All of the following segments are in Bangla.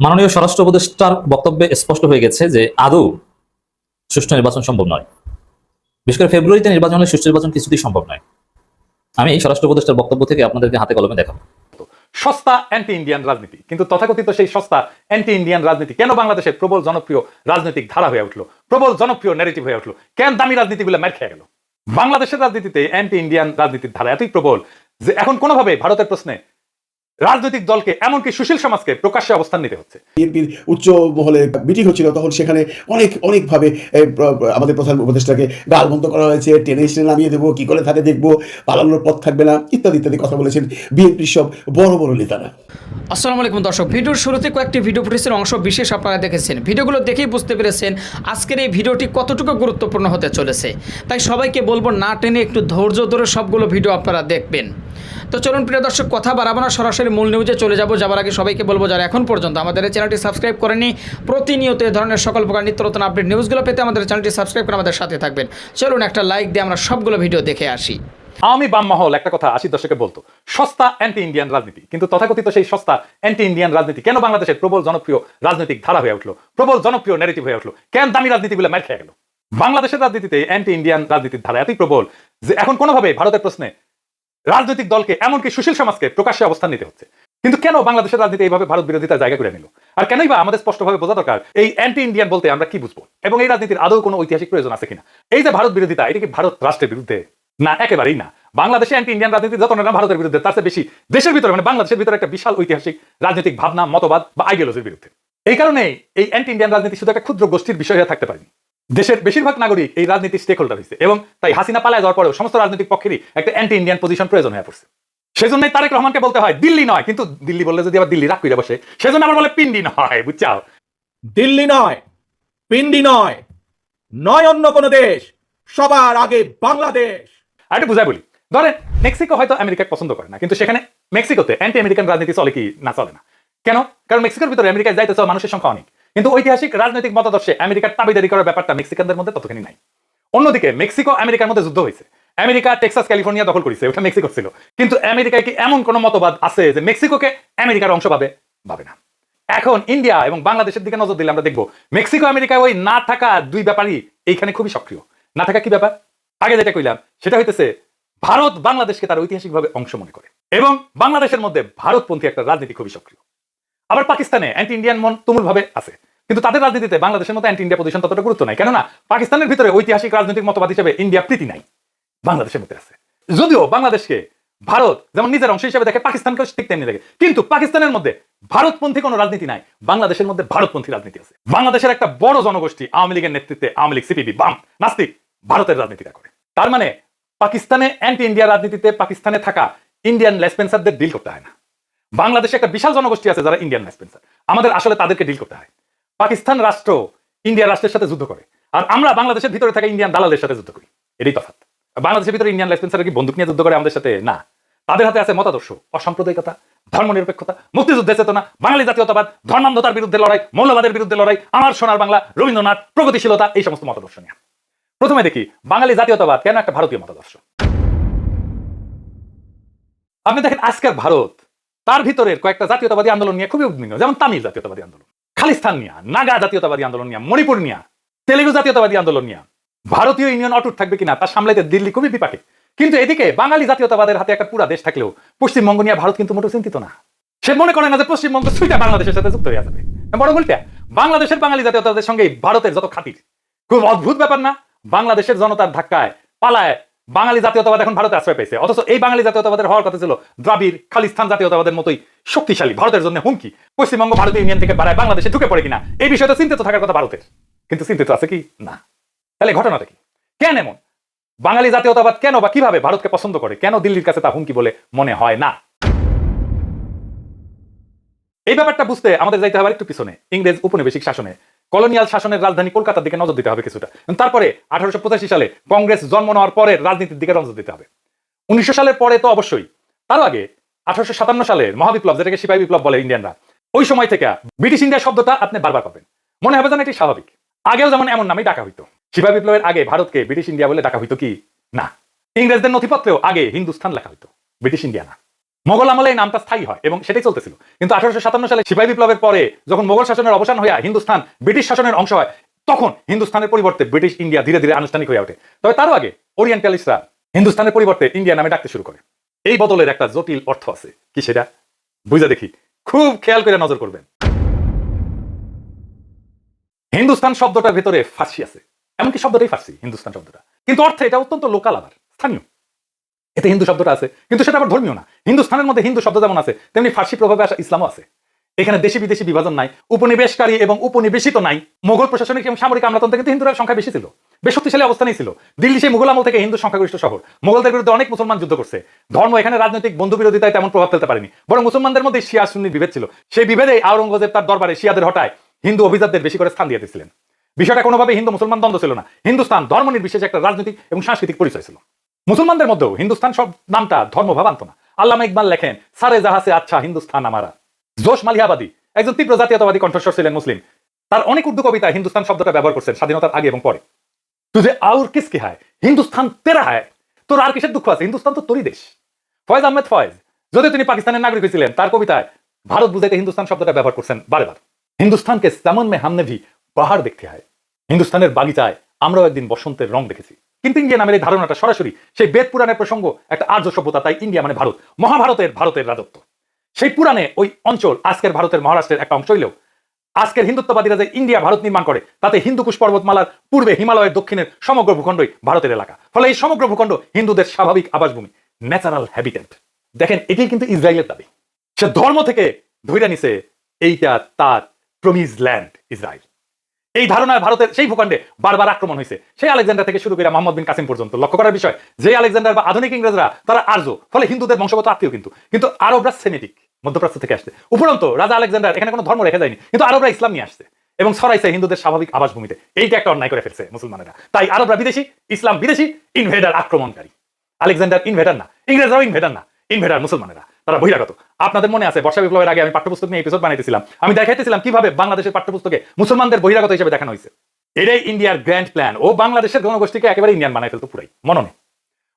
মাননীয় স্বরাষ্ট্র উপদেষ্টার বক্তব্যে স্পষ্ট হয়ে গেছে যে আদৌ সুষ্ঠু নির্বাচন সম্ভব নয়। বিশেষ করে ফেব্রুয়ারিতে নির্বাচন হলে সুষ্ঠু নির্বাচন কিছুতেই সম্ভব নয়। আমি স্বরাষ্ট্র উপদেষ্টার বক্তব্য থেকে আপনাদেরকে হাতে কলমে দেখাবো। সস্তা অ্যান্টি ইন্ডিয়ান রাজনীতি। কিন্তু তথাকথিত সেই সস্তা অ্যান্টি ইন্ডিয়ান রাজনীতি কেন বাংলাদেশের প্রবল জনপ্রিয় রাজনৈতিক ধারা হয়ে উঠল? প্রবল জনপ্রিয় ন্যারেটিভ হয়ে উঠল। কেন দামি রাজনীতিগুলো মের খেয়ে গেল? বাংলাদেশের রাজনীতিতে অ্যান্টি ইন্ডিয়ান রাজনীতির ধারা এতই প্রবল যে এখন কোনোভাবে ভারতের প্রশ্নে রাজনৈতিক দলকে এমনকি সুশীল সমাজকে প্রকাশ্যে অবস্থান নিতে হচ্ছে। বিএনপির উচ্চ মহলে মিটিং হচ্ছিল তখন সেখানে অনেক অনেকভাবে আমাদের প্রধান উপদেষ্টাকে গালবন্ধ করা হয়েছে টেনে এসে নামিয়ে দেবো কী করে থাকে দেখব পালানোর পথ থাকবে না ইত্যাদি ইত্যাদি কথা বলেছেন বিএনপির সব বড় বড় নেতারা। আসসালামু আলাইকুম দর্শক ভিডিওর শুরুতে কয়েকটি ভিডিও ফুটেজের অংশ বিশেষ আপনারা দেখেছেন। ভিডিওগুলো দেখেই বুঝতে পেরেছেন আজকের এই ভিডিওটি কতটুকু গুরুত্বপূর্ণ হতে চলেছে। তাই সবাইকে বলব না টেনে একটু ধৈর্য ধরে সবগুলো ভিডিও আপনারা দেখবেন। তো চলুন, প্রিয় দর্শক, কথা বাড়াবো না, সরাসরি মূল নিউজে চলে যাব। যাবার আগে সবাইকে বলব, যারা এখন পর্যন্ত আমাদের চ্যানেলটি সাবস্ক্রাইব করেনি, প্রতিনিয়ত এই ধরনের সকল প্রকার নিত্য নতুন আপডেট নিউজগুলো পেতে আমাদের চ্যানেলটি সাবস্ক্রাইব করে আমাদের সাথে থাকবেন। চলুন, একটা লাইক দিয়ে আমরা সবগুলো ভিডিও দেখে আসি। আওয়ামী বাম মহল, একটা কথা আশি দশকে বলতো, সস্তা অ্যান্টি ইন্ডিয়ান রাজনীতি। কিন্তু তথাকথিত সেই সস্তা অ্যান্টি ইন্ডিয়ান রাজনীতি কেন বাংলাদেশের প্রবল জনপ্রিয় রাজনৈতিক ধারা হয়ে উঠল, প্রবল জনপ্রিয় ন্যারেটিভ হয়ে উঠল, কেন দামি রাজনীতিগুলো মের খেয়ে গেল? বাংলাদেশের রাজনীতিতে অ্যান্টি ইন্ডিয়ান রাজনীতির ধারা এতই প্রবল যে এখন কোনোভাবে ভারতের প্রশ্নে রাজনৈতিক দলকে, এমনকি সুশীল সমাজকে প্রকাশ্যে অবস্থান নিতে হচ্ছে। কিন্তু কেন বাংলাদেশের রাজনীতি এইভাবে ভারত বিরোধিতার জায়গা করে নিল? আর কেনই বা আমাদের স্পষ্টভাবে বোঝা দরকার, এই অ্যান্টি ইন্ডিয়ান বলতে আমরা কি বুঝব? এবং এই রাজনীতির আদৌ কোনো ঐতিহাসিক প্রয়োজন আছে কিনা? এই যে ভারত বিরোধিতা এটা কি ভারত রাষ্ট্রের বিরুদ্ধে? না, একেবারেই না। বাংলাদেশে অ্যান্টি ইন্ডিয়ান রাজনীতি যত না ভারতের বিরুদ্ধে, তার বেশি দেশের ভিতরে মানে বাংলাদেশের ভিতরে একটা বিশাল ঐতিহাসিক রাজনৈতিক ভাবনা, মতবাদ বা আইডিওলজির বিরুদ্ধে। এই কারণে এই অ্যান্টি ইন্ডিয়ান রাজনীতি শুধু একটা ক্ষুদ্র গোষ্ঠীর বিষয় হয়ে থাকতে পারেনি। দেশের বেশিরভাগ নাগরিক এই রাজনীতির স্টেক হোল্ডার হয়েছে এবং তাই হাসিনা পালায় যাওয়ার পরেও সমস্ত রাজনৈতিক পক্ষেরই একটা অ্যান্টি ইন্ডিয়ান পজিশন প্রয়োজন হয়ে পড়ছে। সেজন্যই তারেক রহমানকে বলতে হয় দিল্লি নয়। কিন্তু দিল্লি বললে যদি আবার দিল্লি রাগ করে বসে সেজন্য আবার বলে পিন্ডি নয়। বুঝছাও? দিল্লি নয় পিন্ডি নয় নয় অন্য কোনো দেশ সবার আগে বাংলাদেশ। আর একটু বুঝাই বলি। ধরেন মেক্সিকো হয়তো আমেরিকাকে পছন্দ করে না কিন্তু সেখানে মেক্সিকোতে অ্যান্টি আমেরিকান রাজনীতি চলে কি না চলে না? কেন? কারণ মেক্সিকোর ভিতরে আমেরিকায় যাইতে চাওয়া মানুষের সংখ্যা অনেক। কিন্তু ঐতিহাসিক রাজনৈতিক মতাদর্শে আমেরিকার তাবিদারি করার ব্যাপারটা মেক্সিকানদের মধ্যে ততখানি নাই। অন্যদিকে মেক্সিকো আমেরিকার মধ্যে যুদ্ধ হয়েছে। আমেরিকা, টেক্সাস, ক্যালিফোর্নিয়া দখল করেছে, ওটা মেক্সিকো ছিল। কিন্তু আমেরিকায় কি এমন কোনো মতবাদ আছে যে মেক্সিকোকে আমেরিকার অংশ পাবে পাবে না? এখন ইন্ডিয়া এবং বাংলাদেশের দিকে নজর দিলে আমরা দেখব, মেক্সিকো আমেরিকায় ওই না থাকা দুই ব্যাপারই এইখানে খুবই সক্রিয়। না থাকা কি ব্যাপার? আগে যেটা কইলাম, সেটা হইতেছে ভারত বাংলাদেশকে তার ঐতিহাসিকভাবে অংশ মনে করে। এবং বাংলাদেশের মধ্যে ভারতপন্থী একটা রাজনীতি খুবই সক্রিয়। আবার পাকিস্তানে অ্যান্টি ইন্ডিয়ান মন তুমুল ভাবে আছে। কিন্তু তাদের রাজনীতিতে বাংলাদেশের মতো অ্যান্টি ইন্ডিয়া পজিশন ততটা গুরুত্ব নাই। কেননা, পাকিস্তানের ভিতরে ঐতিহাসিক রাজনৈতিক মতবাদ হিসেবে ইন্ডিয়া প্রীতি নাই। বাংলাদেশের মধ্যে আছে। যদিও বাংলাদেশকে ভারত যেমন নিজের অংশ হিসেবে দেখে পাকিস্তানকে ঠিক তেমনি দেখে। কিন্তু পাকিস্তানের মধ্যে ভারতপন্থী কোনো রাজনীতি নাই। বাংলাদেশের মধ্যে ভারতপন্থী রাজনীতি আছে। বাংলাদেশের একটা বড় জনগোষ্ঠী আওয়ামী লীগের নেতৃত্বে আওয়ামী লীগ, সিপিবি, বাম, নাস্তিক ভারতের রাজনীতিটা করে। তার মানে পাকিস্তানে অ্যান্টি ইন্ডিয়া রাজনীতিতে পাকিস্তানে থাকা ইন্ডিয়ান লেসপেন্সারদের ডিল করতে হয় না। বাংলাদেশে একটা বিশাল জনগোষ্ঠী আছে যারা ইন্ডিয়ান লেসপেন্সার আমাদের আসলে তাদেরকে ডিল করতে হয়। পাকিস্তান রাষ্ট্র ইন্ডিয়া রাষ্ট্রের সাথে যুদ্ধ করে। আর আমরা বাংলাদেশের ভিতরে থাকা ইন্ডিয়ান দালালদের সাথে যুদ্ধ করি। এটাই তফাৎ। বাংলাদেশের ভিতরে ইন্ডিয়ান লেসপেন্সার কি বন্দুক নিয়ে যুদ্ধ করে আমাদের সাথে? না। তাদের হাতে আছে মতাদর্শ, অসাম্প্রদায়িকতা, ধর্মনিরপেক্ষতা, মুক্তিযুদ্ধের চেতনা, বাঙালি জাতীয়তাবাদ, ধর্মান্ধতার বিরুদ্ধে লড়াই, মৌলবাদের বিরুদ্ধে লড়াই, আমার সোনার বাংলা, রবীন্দ্রনাথ, প্রগতিশীলতা, এই সমস্ত মতাদর্শ নিয়ে। প্রথমে দেখি, বাঙালি জাতীয়তাবাদ কেন একটা ভারতীয় মতাদর্শ? আপনি দেখেন আজকের ভারত তার ভিতরের কয়েকটা জাতীয়তাবাদী আন্দোলন নিয়ে খুবই উদ্বিগ্ন। যেমন তামিল জাতীয়তাবাদী আন্দোলন, খালিস্তান নিয়ে, নাগা জাতীয়তাবাদী আন্দোলন নিয়ে, মণিপুর নিয়ে, তেলেগু জাতীয়তাবাদী আন্দোলন নিয়ে। ভারতীয় ইউনিয়ন অটুট থাকবে কিনা তা সামলাইতে দিল্লি খুবই বিপাকে। কিন্তু এদিকে বাঙালি জাতীয়তাবাদের হাতে একটা পুরা দেশ থাকলেও পশ্চিমবঙ্গ নিয়ে ভারত কিন্তু মোটেও চিন্তিত না। সে মনে করে না যে পশ্চিমবঙ্গ সুইটা বাংলাদেশের সাথে যুক্ত হয়ে যাবে। বড় বলতে বাংলাদেশের বাঙালি জাতীয়তাবাদের সঙ্গে ভারতের যত খাতির, খুব অদ্ভুত ব্যাপার না? বাংলাদেশের জনতার ধাক্কায় পালায় বাঙালি জাতীয়তাবাদ এখন ভারতে আশ্রয় পেয়েছে। অথচ এই বাঙালি জাতীয়তাবাদের হওয়ার কথা ছিল দ্রাবিড়, খালিস্তান জাতীয়তাবাদের মতোই শক্তিশালী। ভারতের জন্য হুমকি। পশ্চিমবঙ্গ ভারতীয় ইউনিয়ন থেকে বাড়ায় বাংলাদেশে ঢুকে পড়ে কিনা, এই বিষয়টা চিন্তিত থাকার কথা ভারতের। কিন্তু চিন্তিত আছে কি? না। তাহলে ঘটনাটা কি? কেন এমন? বাঙালি জাতীয়তাবাদ কেন বা কীভাবে ভারতকে পছন্দ করে? কেন দিল্লির কাছে তা হুমকি বলে মনে হয় না? এই ব্যাপারটা বুঝতে আমাদের যাইতে হবে একটু পিছনে, ইংরেজ উপনিবেশিক শাসনে। কলোনিয়াল শাসনের রাজধানী কলকাতার দিকে নজর দিতে হবে কিছুটা। তারপরে আঠারোশো সালে কংগ্রেস জন্ম নেওয়ার পরের রাজনীতির দিকে নজর দিতে হবে। উনিশশো সালের পরে তো অবশ্যই। তারও আগে আঠারোশো সাতান্ন সালের মহাবিপ্লব, যেটাকে সিপাহী বিপ্লব বলে ইন্ডিয়ানরা, ওই সময় থেকে ব্রিটিশ ইন্ডিয়া শব্দটা আপনি বারবার পাবেন। মনে হবে যেন এটি স্বাভাবিক। আগেও যেমন এমন নামেই ডাকা হইতো। সিপাহী বিপ্লবের আগে ভারতকে ব্রিটিশ ইন্ডিয়া বলে ডাকা হইতো কি? না। ইংরেজদের নথিপত্রেও আগে হিন্দুস্থান লেখা হইতো। ব্রিটিশ ইন্ডিয়া না। মোগল আমলে এই নামটা স্থায়ী হয় এবং সেটাই চলতেছিল। কিন্তু আঠারোশো সাতান্ন সালে সিপাহী বিপ্লবের পরে যখন মোগল শাসনের অবসান হইয়া হিন্দুস্তান ব্রিটিশ শাসনের অংশ হয়, তখন হিন্দুস্তানের পরিবর্তে ব্রিটিশ ইন্ডিয়া ধীরে ধীরে আনুষ্ঠানিক হয়ে ওঠে। তবে তারও আগে ওরিয়েন্টালিস্টরা হিন্দুস্তানের পরিবর্তে ইন্ডিয়া নামে ডাকতে শুরু করে। এই বদলের একটা জটিল অর্থ আছে। কি সেটা? বুঝা দেখি। খুব খেয়াল করে নজর করবেন। হিন্দুস্তান শব্দটার ভেতরে ফার্সি আছে। এমনকি শব্দটাই ফার্সি হিন্দুস্তান শব্দটা। কিন্তু অর্থে এটা অত্যন্ত লোকাল আবার, স্থানীয়। এতে হিন্দু শব্দটা আছে। কিন্তু সেটা আবার ধর্মীয় না। হিন্দুস্তানের মধ্যে হিন্দু শব্দ যেমন আছে, তেমনি ফার্সি প্রভাবে আসা ইসলামও আছে। এখানে দেশি বিদেশি বিভাজন নাই, উপনিবেশকারী এবং উপনিবেশিত নাই। মোগল প্রশাসনিক এবং সামরিক আমলাতন্ত্রে কিন্তু হিন্দুরা সংখ্যা বেশি ছিল। বেশ শক্তিশালী অবস্থানেই ছিল। দিল্লি সেই মুঘল আমল থেকে হিন্দু সংখ্যাগরিষ্ঠ শহর। মোগলদের বিরুদ্ধে অনেক মুসলমান যুদ্ধ করছে। ধর্ম এখানে রাজনৈতিক বন্ধু বিরোধিতায় তেমন প্রভাব ফেলতে পারেনি। বরং মুসলমানদের মধ্যে শিয়া সুন্নির বিভেদ ছিল। সেই বিভেদে আওরঙ্গজেব তার দরবারে শিয়াদের হটায় হিন্দু অভিজাতদের বেশি করে স্থান দিয়ে দিয়েছিলেন। বিষয়টা কোনোভাবে হিন্দু মুসলমান দ্বন্দ্ব ছিল না। হিন্দুস্তান ধর্ম নির্বিশেষে একটা রাজনৈতিক এবং সাংস্কৃতিক পরিচয় ছিল। মুসলমানদের মধ্যেও হিন্দুস্তান সব নামটা ধর্মভাব আনত না। আল্লামা ইকবাল লেখেন, সারে জাহাসে আচ্ছা হিন্দুস্তান আমারা। জোশ মালিহাবাদী, একজন তীব্র জাতীয়তাবাদী কণ্ঠস্বর ছিলেন মুসলিম। তার অনেক উর্দু কবিতায় হিন্দুস্তান শব্দটা ব্যবহার করছেন স্বাধীনতার আগে এবং পরে। তুঝে আউর কিসকে হায়? হিন্দুস্তান তেরা হায়? তোর আর কিসের দুঃখ আছে? হিন্দুস্তান তো তোরই দেশ। ফয়েজ আহমেদ ফয়েজ, যদিও তিনি পাকিস্তানের নাগরিক হয়েছিলেন, তার কবিতায় ভারত বুঝাইতে হিন্দুস্তান শব্দটা ব্যবহার করছেন বারে বার। হিন্দুস্তানকে সামন মে হামনে ভি পাহাড় দেখতে হয়। হিন্দুস্তানের বাগিচায় আমরাও একদিন বসন্তের রং দেখেছি। কিন্তু ইন্ডিয়া নামের এই ধারণাটা সরাসরি সেই বেদ পুরাণের প্রসঙ্গ একটা আর্য সভ্যতা, তাই ইন্ডিয়া মানে ভারত। মহাভারতের ভারতের রাজত্ব। সেই পুরাণে ওই অঞ্চল আজকের ভারতের মহারাষ্ট্রের একটা অংশ হইলেও আজকের হিন্দুত্ববাদীরা যে ইন্ডিয়া, ভারত নির্মাণ করে, তাতে হিন্দুকুশ পর্বতমালার পূর্বে হিমালয়ের দক্ষিণের সমগ্র ভূখণ্ডই ভারতের এলাকা। ফলে এই সমগ্র ভূখণ্ড হিন্দুদের স্বাভাবিক আবাসভূমি ন্যাচারাল হ্যাবিটেন্ট দেখেন এটি কিন্তু ইসরায়েলের দাবি। সে ধর্ম থেকে ধৈর্য নিছে এইটা তার প্রমিজ ল্যান্ড ইসরায়েল। এই ধারণায় ভারতের সেই ভূখণ্ডে বারবার আক্রমণ হয়েছে। সেই আলেকজান্ডার থেকে শুরু করে মোহাম্মদ বিন কাসিম পর্যন্ত। লক্ষ্য করার বিষয় যে আলেকজান্ডার বা আধুনিক ইংরেজরা, তারা আর্য, ফলে হিন্দুদের বংশগত আত্মীয় কিন্তু। কিন্তু আরবরা সেমেটিক মধ্যপ্রাচ্য থেকে আসছে। উপরন্ত, রাজা আলেকজান্ডার এখানে কোনো ধর্ম রেখে যায়নি, কিন্তু আরবরা ইসলাম নিয়ে আসছে। এবং ছড়াইছে হিন্দুদের স্বাভাবিক আবাসভূমিতে। এইটা একটা অন্যায় করে ফেলছে মুসলমানেরা। তাই আরবরা বিদেশি, ইসলাম বিদেশি, ইনভেডার আক্রমণকারী। আলেকজান্ডার ইনভেডার না, ইংরেজরাও ইনভেডার না, ইনভেডার মুসলমানেরা। তারা বহিরাগত। আপনাদের মনে আছে, বর্ষা বিপ্লবের আগে আমি পাঠ্যপুস্তক নিয়ে এপিসোড বানাইতেছিলাম। আমি দেখাইতেছিলাম কীভাবে বাংলাদেশের পাঠ্যপুস্তকে মুসলমানদের বহিরাগত হিসেবে দেখানো হয়েছে। এটাই ইন্ডিয়ার গ্র্যান্ড প্ল্যান ও বাংলাদেশের জনগোষ্ঠীকে একেবারে ইন্ডিয়ান বানাই ফেলতো পুরাই মননে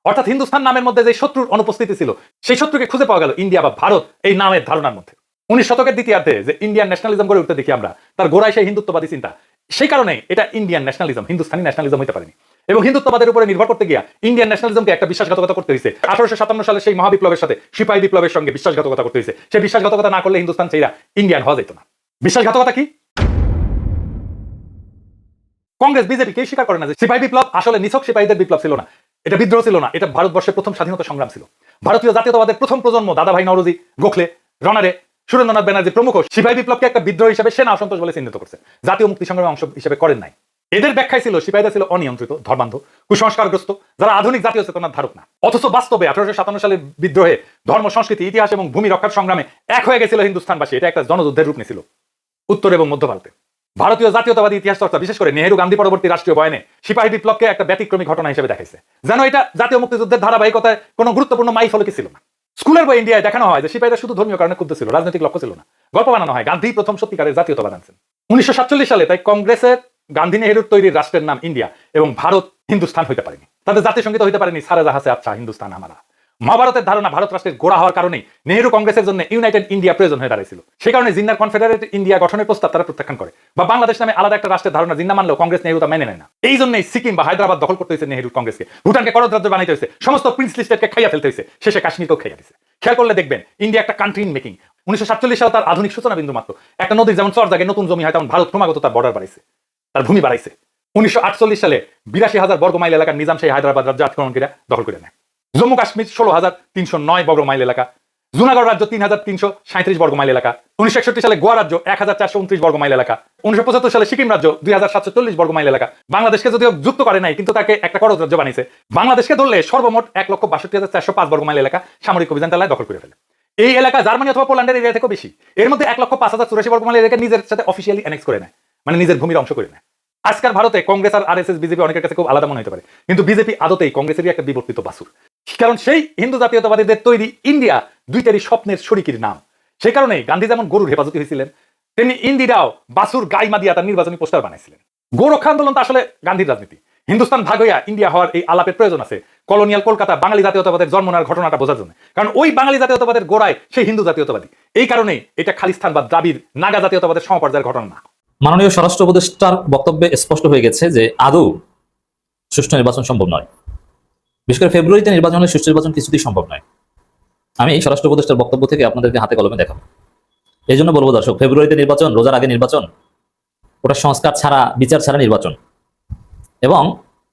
অর্থাৎ হিন্দুস্তান নামের মধ্যে যে শত্রুর অনুপস্থিতি ছিল, সেই শত্রুকে খুঁজে পাওয়া গেল ইন্ডিয়া বা ভারত এই নামের ধারণার মধ্যে। উনিশ শতকের দ্বিতীয়ার্ধে যে ইন্ডিয়ান ন্যাশনালিজম গড়ে উঠতে দেখি আমরা, তার গোড়ায় সেই হিন্দুত্ববাদী চিন্তা। সেই কারণে এটা ইন্ডিয়ান ন্যাশনালিজম হিন্দুস্তানি ন্যাশনালিজম হতে পারেনি। এবং হিন্দুত্ববাদের উপরে নির্ভর করতে গিয়া ইন্ডিয়ান ন্যাশনালিজমকে একটা বিশ্বাসঘাতকতা করতে হয়েছে আঠারোশো সাতান্ন সালে সেই মহাবিপ্লবের সাথে সিপাহী বিপ্লবের সঙ্গে বিশ্বাসঘাতকতা করতে হয়েছে সেই বিশ্বাসঘাতকতা না করলে হিন্দুস্তান সেইরা ইন্ডিয়ান হওয়া যেত না। বিশ্বাসঘাতকতা কি? কংগ্রেস, বিজেপি কেউ স্বীকার করে না যে সিপাহী বিপ্লব আসলে নিছক সিপাহীদের বিপ্লব ছিল না। এটা বিদ্রোহ ছিল না, এটা ভারতবর্ষের প্রথম স্বাধীনতা সংগ্রাম ছিল। ভারতীয় জাতীয়তাবাদের প্রথম প্রজন্ম দাদাভাই নওরোজি, গোখলে রনারে সুরেন্দ্রনাথ ব্যানার্জি প্রমুখ সিপাহী বিপ্লবকে একটা বিদ্রোহ হিসেবে সেনা অসন্তোষ বলে চিহ্নিত করছে। জাতীয় মুক্তি সংগ্রামের অংশ হিসেবে করেন নাই। এদের ব্যাখ্যায় ছিল সিপাহীরা ছিল অনিয়ন্ত্রিত, ধর্মান্ধ, কুসংস্কারগ্রস্ত, যারা আধুনিক জাতীয় চেতনার ধারক না অথচ বাস্তবে আঠারোশো সাতান্ন সালের বিদ্রোহে ধর্ম, সংস্কৃতি, ইতিহাস এবং ভূমি রক্ষার সংগ্রামে এক হয়ে গেছিল হিন্দুস্তানবাসী এটা একটা জনযুদ্ধের রূপ নিয়েছিল, উত্তর এবং মধ্য ভারতে। ভারতীয় জাতীয়তাবাদী ইতিহাস চর্চা বিশেষ করে নেহেরু গান্ধী পরবর্তী রাষ্ট্রীয় বয়ানে, সিপাহী বিপ্লবকে একটা ব্যতিক্রমী ঘটনা হিসেবে দেখাইছে। যেন এটা জাতীয় মুক্তিযুদ্ধের ধারাবাহিকতায় কোনো গুরুত্বপূর্ণ মাই ফলকে ছিল না। স্কুলের বই ইন্ডিয়ায় দেখানো হয় যে সিপাহীরা শুধু ধর্মীয় কারণে ক্ষুদ্র ছিল, রাজনৈতিক লক্ষ্য ছিল না। গল্প বানানো হয়, গান্ধী প্রথম সত্যিকারের জাতীয়তাবাদ আনছেন। উনিশশো সাতচল্লিশ সালে তাই কংগ্রেসের গান্ধী নেহেরুর তৈরির রাষ্ট্রের নাম ইন্ডিয়া এবং ভারত হিন্দুস্তান হইতে পারেনি। তাদের জাতীয় সংগীত হইতে পারেনি সারা জাহাসে আচ্ছা হিন্দুস্তান আমারা। মহাভারতের ধারণা ভারত রাষ্ট্রের গোড়া হওয়ার কারণেই নেহেরু কংগ্রেসের জন্য ইউনাইটেড ইন্ডিয়া প্রয়োজন হয়ে দাঁড়িয়েছিল সে কারণে জিন্নার কনফেডারেটেড ইন্ডিয়া গঠনের প্রস্তাব তারা প্রত্যাখ্যান করে। বা বাংলাদেশ নামে আলাদা একটা রাষ্ট্রের ধারণা জিন্না মানলেও কংগ্রেস নেহেরু তা মেনে নেয় না। এই জন্যই সিকিম বা হায়দ্রাবাদ দখল করতে হয়েছে নেহেরু কংগ্রেসকে। ভুটানকে করদ রাজ্য বানাইতে হয়েছে। সমস্ত প্রিন্স লিস্টেডকে খাইয়া ফেলতে হয়েছে। শেষে কাশ্মীরকেও খাইয়া দিয়েছে খেয়াল করলে দেখবেন, ইন্ডিয়া একটা কান্ট্রি ইন মেকিং উনিশশো সাতচল্লিশ সালে তার আধুনিক সূচনা বিন্দু মাত্র একটা নদীর যেমন চর জাগে, নতুন জমি হয়, তেমন ভারত ক্রমাগত তার বর্ডার বাড়াইছে। তার ভূমি বাড়াইছে। উনিশশো আটচল্লিশ সালে বিরাশি হাজার বর্গ মাইল এলাকার নিজাম সেই হায়দ্রাবাদ রাজ্য আক্রমণকারীরা দখল করে নেয়। জম্মু কাশ্মীর ষোলো হাজার তিনশো নয় বর্গ মাইল এলাকা, জুনাগড় রাজ্য তিন হাজার তিনশো সাঁত্রিশ বর্গ মাইল এলাকা, উনিশশো একষট্টি সালে গোয়া রাজ্য এক হাজার চারশো উনত্রিশ বর্গ মাইল এলাকা, উনিশশো পঁচাত্তর সালে সিকিম রাজ্য দুই হাজার সাতশো চল্লিশ বর্গ মাইল এলাকা। বাংলাদেশকে যদিও যুক্ত করে নাই, কিন্তু তাকে একটা করজ রাজ্য বানিয়েছে। বাংলাদেশকে ধরলে সর্বমোট এক লক্ষ বাষট্টি হাজার চারশো পাঁচ বর্গ মাইল এলাকা সামরিক অভিযান চালায় দখল করে ফেলে। এই এলাকা জার্মানি অথবা পোল্যান্ডের এরিয়া থেকে বেশি। এর মধ্যে এক লক্ষ পাঁচ হাজার চুরাশি বর্গ মাইল এলাকা নিজের সাথে অফিসিয়ালি অ্যানেক্স করে নেয়। মানে নিজের ভূমির অংশ করে নেয়। আজকাল ভারতে কংগ্রেস আর আরএসএস, বিজেপি অনেকের কাছে খুব আলাদা মনে হতে পারে। কিন্তু বিজেপি আদতেই কংগ্রেসেরই একটা বিবর্তিত বাসুর। কারণ সেই হিন্দু জাতীয়তাবাদীদের তৈরি ইন্ডিয়া দুইটারই স্বপ্নের শরিকির নাম। সেই কারণে গান্ধী যেমন গরুর হেফাজতি হয়েছিলেন, তেমনি ইন্দিরাও বাসুর গাই মাদিয়া তার নির্বাচনী পোস্টার বানাইছিলেন। গোরক্ষা আন্দোলন তো আসলে গান্ধীর রাজনীতি। হিন্দুস্তান ভাগ হইয়া ইন্ডিয়া হওয়ার এই আলাপের প্রয়োজন আছে কলোনিয়াল কলকাতা বাঙালি জাতীয়তাবাদের জন্ম নেওয়ার ঘটনাটা বোঝার জন্য। কারণ ওই বাঙালি জাতীয়তাবাদের গোড়ায় সেই হিন্দু জাতীয়তাবাদী। এই কারণে এটা খালিস্তান বা দ্রাবিড় নাগা জাতীয়তাবাদের সমপর্যায়ের ঘটনা। না মাননীয় স্বরাষ্ট্র উপদেষ্টার বক্তব্যে স্পষ্ট হয়ে গেছে যে আদৌ সুষ্ঠু নির্বাচন সম্ভব নয়। বিশেষ করে ফেব্রুয়ারিতে নির্বাচন হলে সুষ্ঠু নির্বাচন কিছুতেই সম্ভব নয়। আমি এই স্বরাষ্ট্র উপদেষ্টার বক্তব্য থেকে আপনাদেরকে হাতে কলমে দেখাবো। এই জন্য বলব দর্শক, ফেব্রুয়ারিতে নির্বাচন, রোজার আগে নির্বাচন ওটা সংস্কার ছাড়া, বিচার ছাড়া নির্বাচন। এবং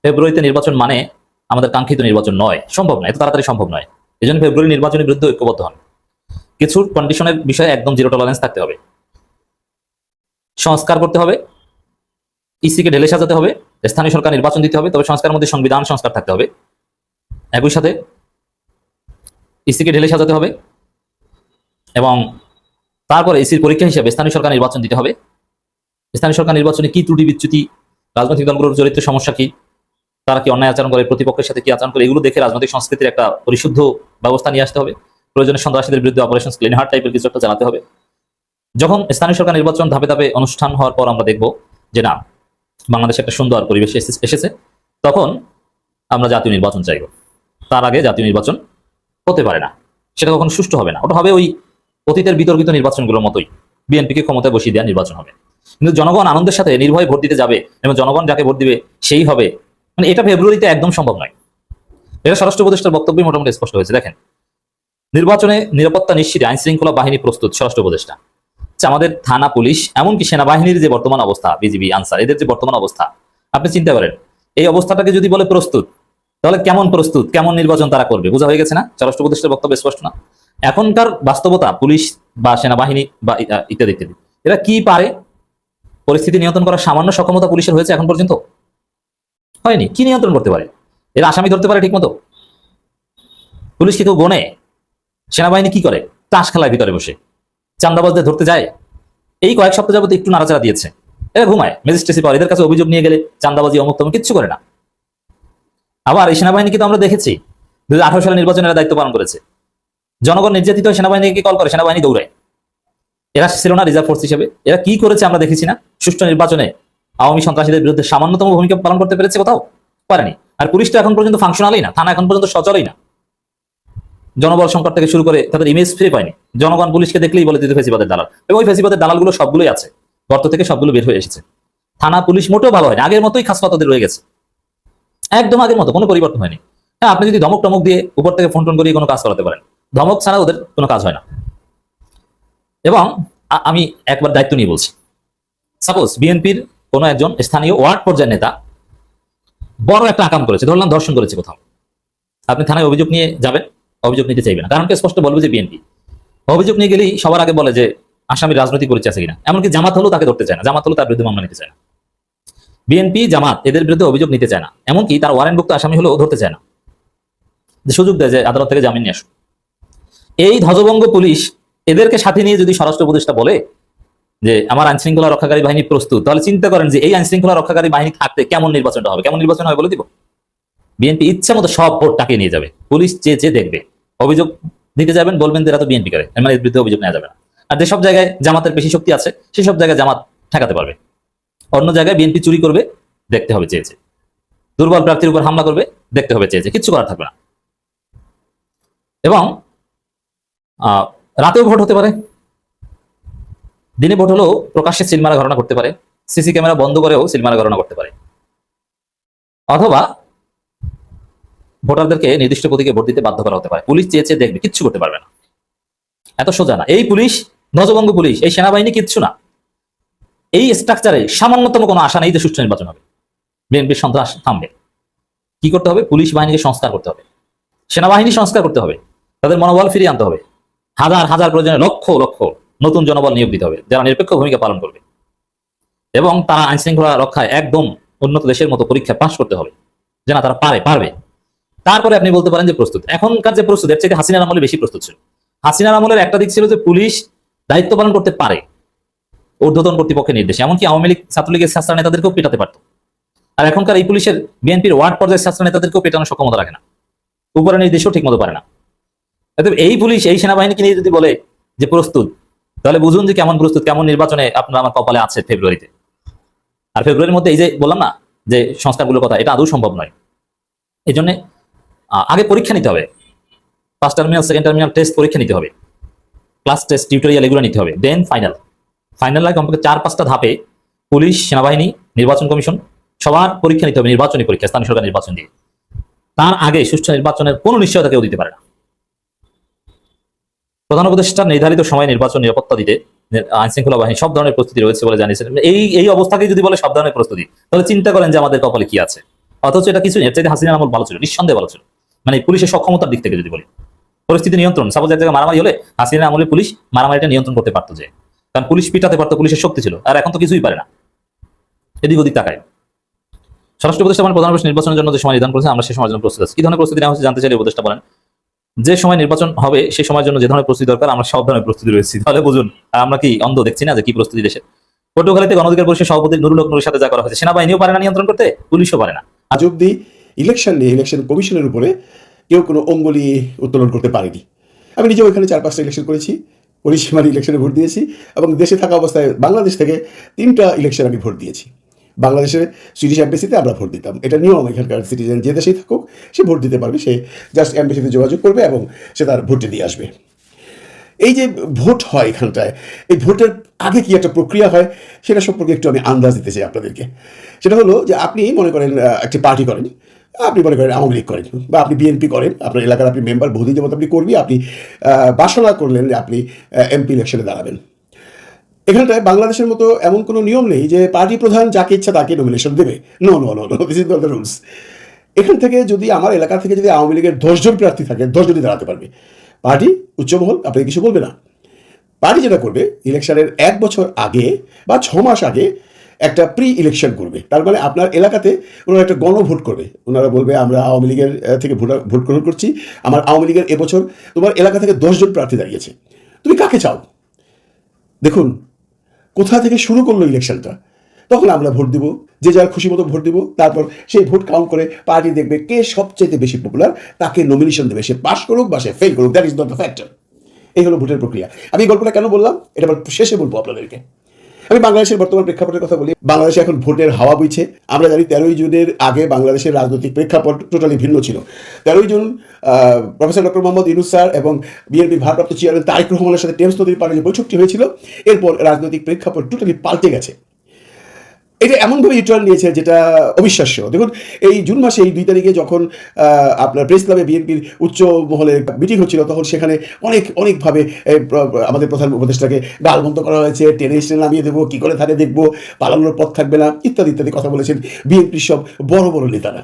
ফেব্রুয়ারিতে নির্বাচন মানে আমাদের কাঙ্ক্ষিত নির্বাচন নয়, সম্ভব নয়, এত তাড়াতাড়ি সম্ভব নয়। এই জন্য ফেব্রুয়ারি নির্বাচনের বিরুদ্ধে ঐক্যবদ্ধ হন। কিছু কন্ডিশনের বিষয়ে একদম জিরো টলারেন্স থাকতে হবে। সংস্কার করতে হবে। ইসিকে ঢেলে সাজাতে হবে, স্থানীয় সরকার নির্বাচন দিতে হবে, তবে সংস্কারের মধ্যে সংবিধান সংস্কার থাকতে হবে। একই সাথে ইসিকে ঢেলে সাজাতে হবে এবং তারপরে ইসির পরীক্ষা হিসেবে স্থানীয় সরকার নির্বাচন দিতে হবে। স্থানীয় সরকার নির্বাচনে কি ত্রুটি বিচ্যুতি, রাজনৈতিক দলগুলোর জড়িত সমস্যা কি, তারা কি অন্যায় আচরণ করে, প্রতিপক্ষের সাথে কি আচরণ করে, এগুলো দেখে রাজনৈতিক সংস্কৃতির একটা পরিশুদ্ধ ব্যবস্থা নিয়ে আসতে হবে। প্রয়োজনে সন্ত্রাসীদের বিরুদ্ধে অপারেশন ক্লিন হার্ট টাইপের কিছু একটা চালাতে হবে। যখন স্থানীয় সরকার নির্বাচন ধাপে ধাপে অনুষ্ঠান হওয়ার পর আমরা দেখব যে না, বাংলাদেশে একটা সুন্দর পরিবেশ এসেছে। তখন আমরা জাতীয় নির্বাচন চাইব। তার আগে জাতীয় নির্বাচন হতে পারে না। সেটা কখনো সুষ্ঠু হবে না। ওটা হবে ওই অতীতের বিতর্কিত নির্বাচনগুলোর মতোই। বিএনপিকে ক্ষমতায় বসিয়ে দেওয়া নির্বাচন হবে। কিন্তু জনগণ আনন্দের সাথে নির্ভয়ে ভোট দিতে যাবে এবং জনগণ যাকে ভোট দিবে সেই হবে। মানে এটা ফেব্রুয়ারিতে একদম সম্ভব নয়। এটা স্বরাষ্ট্র উপদেষ্টার বক্তব্যই মোটামুটি স্পষ্ট হয়েছে। দেখেন, নির্বাচনে নিরাপত্তা নিশ্চিতে আইন শৃঙ্খলা বাহিনী প্রস্তুত, স্বরাষ্ট্র উপদেষ্টা। আমাদের থানা পুলিশ, এমনকি সেনাবাহিনীর যে বর্তমান অবস্থা, বিজিবি, আনসার, এদের যে বর্তমান অবস্থা, আপনি চিন্তা করেন। এই অবস্থাটাকে যদি বলে প্রস্তুত, তাহলে কেমন প্রস্তুত, কেমন নির্বাচন তারা করবে, বোঝা হয়ে গেছে না? স্বরাষ্ট্র উপদেষ্টার বক্তব্য স্পষ্ট না। এখনকার বাস্তবতা, পুলিশ বা সেনাবাহিনী বা ইত্যাদি ইত্যাদি, এরা কি পারে? পরিস্থিতি নিয়ন্ত্রণ করার সামান্য সক্ষমতা পুলিশের হয়েছে এখন পর্যন্ত? হয়নি। কি নিয়ন্ত্রণ করতে পারে? এরা আসামি ধরতে পারে ঠিক মতো পুলিশ কি কেউ গনে? সেনাবাহিনী কি করে? তাস খেলায় ভিতরে বসে। চান্দাবাজদের ধরতে যায়। এই কয়েক সপ্তাহ যাবত একটু নাড়াচাড়া দিয়েছে। এরা ঘুমায়। ম্যাজিস্ট্রেসি পাওয়ার এদের কাছে অভিযোগ নিয়ে গেলে চান্দাবাজি অমুক তমুক কিচ্ছু করে না। আবার এই সেনাবাহিনীকে তো আমরা দেখেছি? দু হাজার সালে নির্বাচনের দায়িত্ব পালন করেছে। জনগণ নির্যাতিত সেনাবাহিনীকে কল করে? সেনাবাহিনী দৌড়ায়। এরা ছিল না রিজার্ভ ফোর্স হিসেবে। এরা কি করেছে আমরা দেখেছি না। সুষ্ঠু নির্বাচনে আওয়ামী সন্ত্রাসীদের বিরুদ্ধে সামান্যতম ভূমিকা পালন করতে পেরেছে কোথাও? পারেনি। আর পুলিশ তো এখন পর্যন্ত ফাংশনালই না। থানা এখন পর্যন্ত সচলই না। জনবল সংকট থেকে শুরু করে তাদের ইমেজ ফ্রি পায়নি। জনগণ পুলিশকে দেখলেই বলে দিতে ফেসিবাদের দালাল। এবং ওই ফেসিবাদের দালালগুলো সবগুলোই আছে। গর্ত থেকে সবগুলো বের হয়ে এসেছে। থানা, পুলিশ মোটেও ভালো হয়নি। আগের মতোই খাসপাতাদের রয়ে গেছে। একদম আগের মতো, কোনো পরিবর্তন হয়নি। হ্যাঁ আপনি যদি ধমক টমক দিয়ে উপর থেকে ফোন টোন করিয়ে কোনো কাজ করাতে পারেন। ধমক ছাড়া ওদের কোনো কাজ হয় না। এবং আমি একবার দায়িত্ব নিয়ে বলছি। সাপোজ বিএনপির কোনো একজন স্থানীয় ওয়ার্ড পর্যায়ের নেতা বড় একটা আকাম করেছে, ধরলাম ধর্ষণ করেছে কোথাও। আপনি থানায় অভিযোগ নিয়ে যাবেন। অভিযোগ নিতে চাইবেন না। কারণ কি স্পষ্ট বলবে যে বিএনপি। অভিযোগ নিয়ে গেলেই সবার আগে বলে যে আসামি রাজনৈতিক পরিচয় আছে কিনা। এমনকি জামাত হলেও তাকে ধরতে চায় না। জামাত হলেও তার বিরুদ্ধে মামলা নিতে চায় না। বিএনপি, জামাত এদের বিরুদ্ধে অভিযোগ নিতে চায় না। এমনকি তার ওয়ারেন্টভুক্ত আসামি হলেও ধরতে চায় না। যে সুযোগ দেয় যে আদালত থেকে জামিন নিয়ে আসুন এই ধ্বজভঙ্গ পুলিশ এদেরকে সাথে নিয়ে যদি স্বরাষ্ট্র উপদেষ্টা বলে যে আমার আইন শৃঙ্খলা রক্ষাকারী বাহিনী প্রস্তুত, তাহলে চিন্তা করেন যে এই আইন শৃঙ্খলা রক্ষাকারী বাহিনী থাকতে কেমন নির্বাচনটা হবে? কেমন নির্বাচন হবে বলে দিব? বিএনপি ইচ্ছা মতো সব ভোট টাকে নিয়ে যাবে। পুলিশ চেয়ে চেয়ে দেখবে। অভিযোগ দিতে যাবেন, বলবেন যে এরা তো বিএনপি করে। মানে এর বিরুদ্ধে অভিযোগ নেওয়া যাবে না। আর যেসব জায়গায় জামাতের বেশি শক্তি আছে সেসব জায়গায় জামাত ঠেকাতে পারবে। অন্য জায়গায় বিএনপি চুরি করবে, দেখতে হবে চেয়েছে। দুর্বল প্রার্থীর উপর হামলা করবে, দেখতে হবে চেয়েছে। কিচ্ছু করার থাকবে না। এবং রাতেও ভোট হতে পারে। দিনে ভোট হলেও প্রকাশ্যে সিলমারা ঘটনা করতে পারে। সিসি ক্যামেরা বন্ধ করেও সিলমারা ঘটনা করতে পারে। অথবা ভোটারদেরকে নির্দিষ্ট প্রতীকে ভোট দিতে বাধ্য করা হতে পারে। পুলিশ চেয়ে চেয়ে দেখবে, কিচ্ছু করতে পারবে না। এত সোজা না। এই পুলিশ ধ্বজভঙ্গ পুলিশ, এই সেনাবাহিনী কিচ্ছু না। এই স্ট্রাকচারে সামান্যতম কোনো আশা নেই যে সুষ্ঠু নির্বাচন হবে। বিএনপির সন্ত্রাস থামবে। কি করতে হবে? পুলিশ বাহিনীকে সংস্কার করতে হবে। সেনাবাহিনী সংস্কার করতে হবে। তাদের মনোবল ফিরিয়ে আনতে হবে। হাজার হাজার প্রয়োজনে লক্ষ লক্ষ নতুন জনবল নিয়োগ দিতে হবে, যারা নিরপেক্ষ ভূমিকা পালন করবে। এবং তারা আইন শৃঙ্খলা রক্ষায় একদম উন্নত দেশের মতো পরীক্ষা পাশ করতে হবে যে না তারা পারে, পারবে। তারপরে আপনি বলতে পারেন যে প্রস্তুত। এখনকার যে প্রস্তুত, এর থেকে হাসিনার আমলে বেশি প্রস্তুত ছিল। হাসিনার আমলের একটা দিক ছিল যে পুলিশ দায়িত্ব পালন করতে পারে, ঊর্ধ্বতন কর্তৃপক্ষের নির্দেশে, এমনকি আওয়ামী লীগ ছাত্রলীগের শাস্ত্র নেতাদেরকেও পেটাতে পারত। আর এখনকার এই পুলিশের বিএনপির ওয়ার্ড পর্যায়ের শাস্ত্র নেতাদেরকেও পেটানোর সক্ষমতা রাখে না। উপরের নির্দেশও ঠিক মতো পারে না। এই পুলিশ, এই সেনাবাহিনীকে নিয়ে যদি বলে যে প্রস্তুত, তাহলে বুঝুন যে কেমন প্রস্তুত, কেমন নির্বাচনে আপনার আমার কপালে আছে ফেব্রুয়ারিতে। আর ফেব্রুয়ারির মধ্যে এই যে বললাম না, যে সংস্কারগুলোর কথা, এটা আদৌ সম্ভব নয়। এই জন্য আগে পরীক্ষা নিতে হবে। First terminal second terminal test পরীক্ষা নিতে হবে। ক্লাস টেস্ট টিউটোরিয়াল এগুলো নিতে হবে। দেন ফাইনাল ফাইনাল লাগে কমপক্ষে চার, পাঁচটা ধাপে পুলিশ, সেনাবাহিনী, নির্বাচন কমিশন সবার পরীক্ষা নিতে হবে, নির্বাচনী পরীক্ষা, স্থানীয় সরকার নির্বাচন দিয়ে। তার আগে সুষ্ঠু নির্বাচনের কোনো নিশ্চয়তা কেউ দিতে পারে না। প্রধান উপদেষ্টা নির্ধারিত সময় নির্বাচন নিরাপত্তা দিতে আইন শৃঙ্খলা বাহিনী সব ধরনের প্রস্তুতি রয়েছে বলে জানিয়েছেন। এই এই অবস্থাকে যদি বলে সব ধরনের প্রস্তুতি, তাহলে চিন্তা করেন যে আমাদের কপালে কি আছে। অথচ এটা কিছু এর চাইতে হাসিনার আমল ভালো ছিল, নিঃসন্দেহে ভালো ছিল। মানে পুলিশের সক্ষমতার দিক থেকে যদি বলি। পরিস্থিতি নিয়ন্ত্রণ। সাপোজ এক জায়গায় মারামারি হলে হাসিনা আমলে পুলিশ মারামারিটা নিয়ন্ত্রণ করতে পারতো যে। কারণ পুলিশ পিটাতে পারতো, পুলিশের শক্তি ছিল। আর এখন তো কিছুই পারে না। এদিক ওদিক তাকায়। স্বরাষ্ট্র উপদেষ্টা মানে প্রধান নির্বাচনের জন্য যে সময় নির্ধারণ করেছে আমরা সেই সময়ের জন্য প্রস্তুত আছি। কি ধরনের প্রস্তুতি নেওয়া হচ্ছে জানতে চাইলে উপদেষ্টা বলেন। যে সময় নির্বাচন হবে সেই সময়ের জন্য যে ধরনের প্রস্তুতি দরকার, আমরা সব ধরনের প্রস্তুতি রয়েছি। তাহলে বুঝুন আর আমরা কি অন্ধ দেখছি না যে কি প্রস্তুতি দেশে পটুয়াখালীতে গণঅধিকার পরিষদের সভাপতি নুরুল হক নুরের সাথে যা করা হয়েছে, সেনাবাহিনীও পারে না নিয়ন্ত্রণ করতে, পুলিশও পারে না। আজ অব্দি ইলেকশন নিয়ে ইলেকশন কমিশনের উপরে কেউ কোনো অঙ্গলি উত্তোলন করতে পারেনি। আমি নিজেও এখানে চার পাঁচটা ইলেকশন করেছি পরিসীমার ইলেকশনে ভোট দিয়েছি এবং দেশে থাকা অবস্থায় বাংলাদেশ থেকে তিনটা ইলেকশন আমি ভোট দিয়েছি। বাংলাদেশের সুইডিশ অ্যাম্বাসিতে আমরা ভোট দিতাম। এটা নিয়ম এখানকার সিটিজেন যে দেশেই থাকুক, সে ভোট দিতে পারবে, সে জাস্ট অ্যাম্বাসিতে যোগাযোগ করবে এবং সে তার ভোটে দিয়ে আসবে। এই যে ভোট হয় এখানটায়, এই ভোটের আগে কি একটা প্রক্রিয়া হয়, সেটা সম্পর্কে একটু আমি আন্দাজ দিতে চাই আপনাদেরকে। সেটা হলো যে আপনি মনে করেন একটি পার্টি করেন আপনি মনে করেন আওয়ামী লীগ করেন, বা আপনি বিএনপি করেন, আপনার এলাকার আপনি মেম্বার বহুদিন যেমন আপনি করবি আপনি বাসনা করলেন যে আপনি এমপি ইলেকশনে দাঁড়াবেন। এখানটায় বাংলাদেশের মতো এমন কোনো নিয়ম নেই যে পার্টি প্রধান যাকে ইচ্ছা তাকে নমিনেশন দেবে। No no no no this is not the rules এখান থেকে যদি আমার এলাকা থেকে যদি আওয়ামী লীগের দশজন প্রার্থী থাকে দশজনই দাঁড়াতে পারবে, পার্টি উচ্চমহল, আপনাকে কিছু বলবে না। পার্টি যেটা করবে, ইলেকশনের এক বছর আগে বা ছ মাস আগে একটা প্রি ইলেকশন করবে। তার মানে আপনার এলাকাতে ওনারা একটা গণভোট করবে। ওনারা বলবে, আমরা আওয়ামী লীগের থেকে ভোট ভোট গ্রহণ করছি। আমার আওয়ামী লীগের এবছর তোমার এলাকা থেকে দশজন প্রার্থী দাঁড়িয়েছে। তুমি কাকে চাও? দেখুন, কোথা থেকে শুরু করল ইলেকশনটা তখন আমরা ভোট দিব, যে যার খুশি মতো ভোট দিব, তারপর সেই ভোট কাউন্ট করে পার্টি দেখবে কে সবচেয়ে বেশি পপুলার তাকে নমিনেশন দেবে। সে পাস করুক বা সে ফেল করুক that is not the factor এই হলো ভোটের প্রক্রিয়া। আমি গল্পটা কেন বললাম? এটা আবার শেষে বলব আপনাদেরকে। আমি বাংলাদেশের বর্তমান প্রেক্ষাপটের কথা বলি। বাংলাদেশে এখন ভোটের হাওয়া বইছে। আমরা জানি তেরোই জুনের আগে বাংলাদেশের রাজনৈতিক প্রেক্ষাপট টোটালি ভিন্ন ছিল। তেরোই June professor doctor Mohammad Yunus sir এবং বিএনপি ভারপ্রাপ্ত চেয়ারম্যান তারেক রহমানের সাথে টেমস নদীর পাড়ে যে বৈঠকটি হয়েছিল, এরপর রাজনৈতিক প্রেক্ষাপট টোটালি পাল্টে গেছে। এটা এমনভাবে ইউটার্ন নিয়েছে যেটা অবিশ্বাস্য। দেখুন, এই জুন মাসে, এই দুই তারিখে যখন আপনার প্রেস ক্লাবে বিএনপির উচ্চ মহলে মিটিং হচ্ছিল, তখন সেখানে অনেক, অনেকভাবে আমাদের প্রধান উপদেষ্টাকে গালমন্ত করা হয়েছে, টেনে স্টেনে নামিয়ে দেবো, কী করে থাকে দেখব, পালানোর পথ থাকবে না, ইত্যাদি ইত্যাদি কথা বলেছেন বিএনপির সব বড় বড় নেতারা।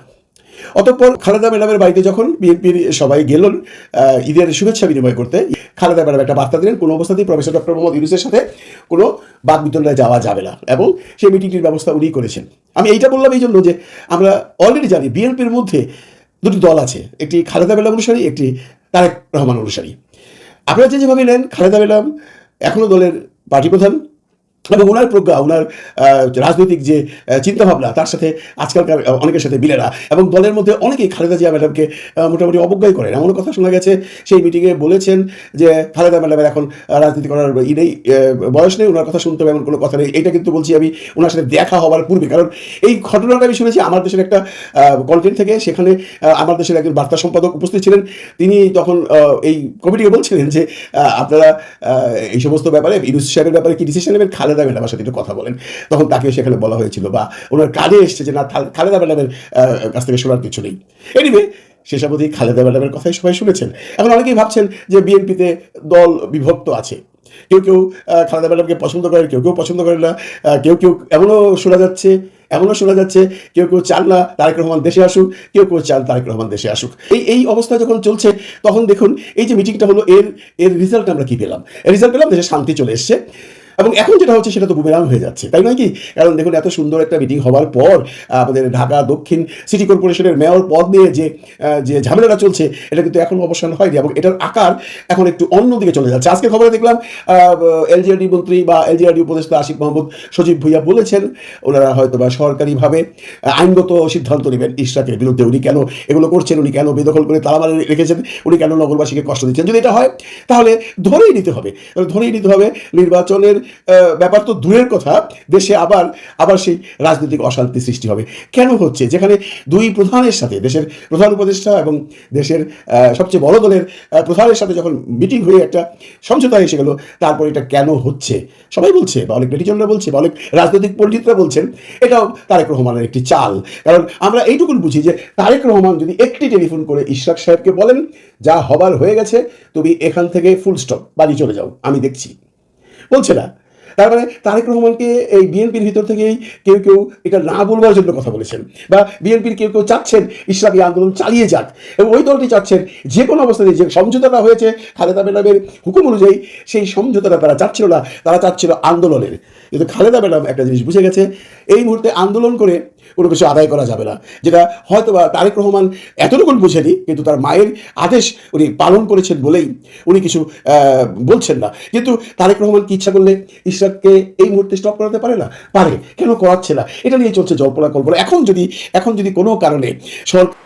অতঃপর খালেদা ম্যাডামের বাড়িতে যখন বিএনপির সবাই গেলেন ঈদের শুভেচ্ছা বিনিময় করতে খালেদা ম্যাডাম একটা বার্তা দিলেন, কোনো অবস্থাতেই প্রফেসর ডক্টর মোহাম্মদ ইউনুসের সাথে কোনো বিতরণে যাওয়া যাবে না এবং সেই মিটিংটির ব্যবস্থা উনি করেছেন। আমি এইটা বললাম এই জন্য যে আমরা অলরেডি জানি বিএনপির মধ্যে দুটি দল আছে, একটি খালেদা ম্যাডাম অনুসারী, একটি তারেক রহমান অনুসারী। আপনারা যে যেভাবে নেন, খালেদা বেলাম এখনও দলের পার্টি প্রধান এবং ওনার প্রজ্ঞা, ওনার রাজনৈতিক যে চিন্তাভাবনা, তার সাথে আজকালকার অনেকের সাথে মিলে না। এবং দলের মধ্যে অনেকেই খালেদা জিয়া ম্যাডামকে মোটামুটি অবজ্ঞাই করেন এমন কথা শোনা গেছে, সেই মিটিংয়ে বলেছেন যে, খালেদা ম্যাডামের এখন রাজনীতি করার ই নেই বয়স নেই, ওনার কথা শুনতে হবে, এমন কোনো কথা নেই। এটা কিন্তু বলছি আমি ওনার সাথে দেখা হওয়ার পূর্বে। কারণ এই ঘটনাটা আমি শুনেছি, আমার দেশের একটা কন্টেন্ট থেকে, সেখানে আমার দেশের একজন বার্তা সম্পাদক উপস্থিত ছিলেন। তিনি তখন এই কমিটিকে বলছিলেন যে আপনারা এই সমস্ত ব্যাপারে ইউনুস সাহেবের ব্যাপারে কি ডিসিশন নেবেন? খালেদা ম্যাডামের সাথে একটু কথা বলেন। তখন তাকে সেখানে বলা হয়েছিল বা ওনার কাজে এসছে যে না খালেদা ম্যাডামের কাছ থেকে শোনার কিছু নেই। এনিওয়ে শেষ অবধি খালেদা ম্যাডামের কথাই সবাই শুনেছেন। এখন অনেকেই ভাবছেন যে বিএনপিতে দল বিভক্ত আছে। কেউ কেউ খালেদা ম্যাডামকে পছন্দ করেন কেউ কেউ পছন্দ করেন না। কেউ কেউ এমনও শোনা যাচ্ছে, এমনও শোনা যাচ্ছে, কেউ কেউ চান না তারেক রহমান দেশে আসুক, কেউ কেউ চান তারেক রহমান দেশে আসুক। এই এই অবস্থা যখন চলছে, তখন দেখুন এই যে মিটিংটা হলো, এর এর রেজাল্ট আমরা কি পেলাম? রেজাল্ট পেলাম দেশে শান্তি চলে এসছে। এবং এখন যেটা হচ্ছে, সেটা তো বুমেরাং হয়ে যাচ্ছে। তাই নয় কি? কারণ দেখুন, এত সুন্দর একটা মিটিং হওয়ার পর আমাদের ঢাকা দক্ষিণ সিটি কর্পোরেশনের মেয়র পদ নিয়ে যে যে ঝামেলাটা চলছে, এটা কিন্তু এখন অবসান হয়নি এবং এটার আকার এখন একটু অন্যদিকে চলে যাচ্ছে। আজকে খবরে দেখলাম এলজিআরডি মন্ত্রী বা এলজিআরডি উপদেষ্টা আসিফ মোহাম্মদ সজীব ভুইয়া বলেছেন, ওনারা হয়তো বা সরকারিভাবে আইনগত সিদ্ধান্ত নেবেন ইশরাকের বিরুদ্ধে। উনি কেন এগুলো করছেন, উনি কেন বেদখল করে তালা মারে রেখেছেন, উনি কেন নগরবাসীকে কষ্ট দিচ্ছেন? যদি এটা হয়, তাহলে ধরেই নিতে হবে। ধরেই নিতে হবে, নির্বাচনের ব্যাপার তো দূরের কথা, দেশে আবার আবার সেই রাজনৈতিক অশান্তি সৃষ্টি হবে। কেন হচ্ছে? যেখানে দুই প্রধানের সাথে, দেশের প্রধান উপদেষ্টা এবং দেশের সবচেয়ে বড় দলের প্রধানের সাথে যখন মিটিং হয়ে একটা সমঝোতা এসে গেল, তারপর এটা কেন হচ্ছে? সবাই বলছে, বা অনেক নেটিজনরা বলছে, বা অনেক রাজনৈতিক পণ্ডিতরা বলছেন, এটাও তারেক রহমানের একটি চাল। কারণ আমরা এইটুকুন বুঝি যে, তারেক রহমান যদি একটি টেলিফোন করে ইশরাক সাহেবকে বলেন, যা হবার হয়ে গেছে, তুমি এখান থেকে ফুল স্টপ বাড়ি চলে যাও, আমি দেখছি। বলছে না। তারপরে মানে তারেক রহমানকে এই বিএনপির ভিতর থেকেই কেউ কেউ এটা না বলবার জন্য কথা বলেছেন বা বিএনপির কেউ কেউ চাচ্ছেন ইসলামী আন্দোলন চালিয়ে যাক এবং ওই দলটি চাচ্ছেন যে কোনো অবস্থাতে যে সমঝোতাটা হয়েছে খালেদা মেলামের হুকুম অনুযায়ী সেই সমঝোতাটা তারা চাচ্ছিল না, তারা চাচ্ছিল আন্দোলনের। কিন্তু খালেদা ম্যাডাম একটা জিনিস বুঝে গেছে, এই মুহূর্তে আন্দোলন করে কোনো কিছু আদায় করা যাবে না। যেটা হয়তো বা তারেক রহমান এতটুকু বুঝেনি, কিন্তু তার মায়ের আদেশ উনি পালন করেছেন বলেই উনি কিছু বলছেন না। কিন্তু তারেক রহমান কি ইচ্ছা করলে ইশরাককে এই মুহূর্তে স্টপ করাতে পারে না? পারে, কেন করাচ্ছে না? এটা নিয়ে চলছে জল্পনা কল্পনা। এখন যদি এখন যদি কোনো কারণে সরকার